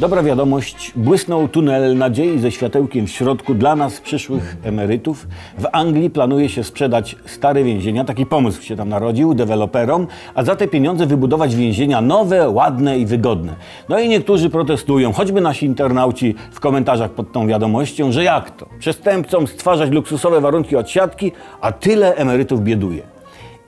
Dobra wiadomość, błysnął tunel nadziei ze światełkiem w środku dla nas, przyszłych emerytów. W Anglii planuje się sprzedać stare więzienia, taki pomysł się tam narodził, deweloperom, a za te pieniądze wybudować więzienia nowe, ładne i wygodne. No i niektórzy protestują, choćby nasi internauci w komentarzach pod tą wiadomością, że jak to? Przestępcom stwarzać luksusowe warunki odsiadki, a tyle emerytów bieduje.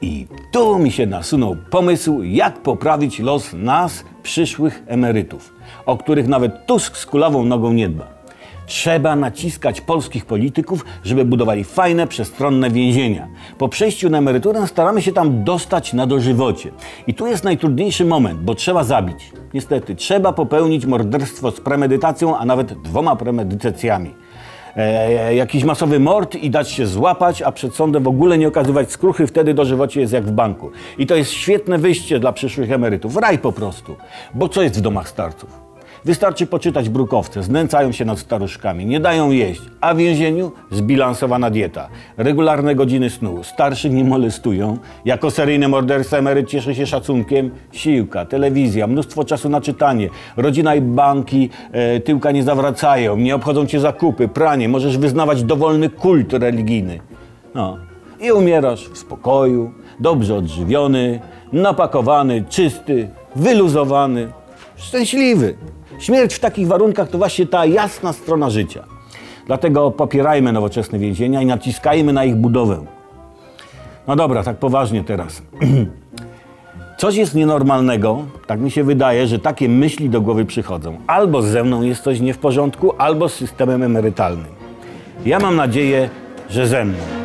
I tu mi się nasunął pomysł, jak poprawić los nas, przyszłych emerytów, o których nawet Tusk z kulawą nogą nie dba. Trzeba naciskać polskich polityków, żeby budowali fajne, przestronne więzienia. Po przejściu na emeryturę staramy się tam dostać na dożywocie. I tu jest najtrudniejszy moment, bo trzeba zabić. Niestety, trzeba popełnić morderstwo z premedytacją, a nawet dwoma premedytacjami e, jakiś masowy mord i dać się złapać, a przed sądem w ogóle nie okazywać skruchy, wtedy dożywocie jest jak w banku. I to jest świetne wyjście dla przyszłych emerytów. Raj po prostu. Bo co jest w domach starców? Wystarczy poczytać brukowce, znęcają się nad staruszkami, nie dają jeść, a w więzieniu? Zbilansowana dieta, regularne godziny snu, starszych nie molestują, jako seryjny morderca emeryt cieszy się szacunkiem, siłka, telewizja, mnóstwo czasu na czytanie, rodzina i banki e, tyłka nie zawracają, nie obchodzą cię zakupy, pranie, możesz wyznawać dowolny kult religijny. No. I umierasz w spokoju, dobrze odżywiony, napakowany, czysty, wyluzowany, szczęśliwy. Śmierć w takich warunkach to właśnie ta jasna strona życia. Dlatego popierajmy nowoczesne więzienia i naciskajmy na ich budowę. No dobra, tak poważnie teraz. Coś jest nienormalnego, tak mi się wydaje, że takie myśli do głowy przychodzą. Albo ze mną jest coś nie w porządku, albo z systemem emerytalnym. Ja mam nadzieję, że ze mną.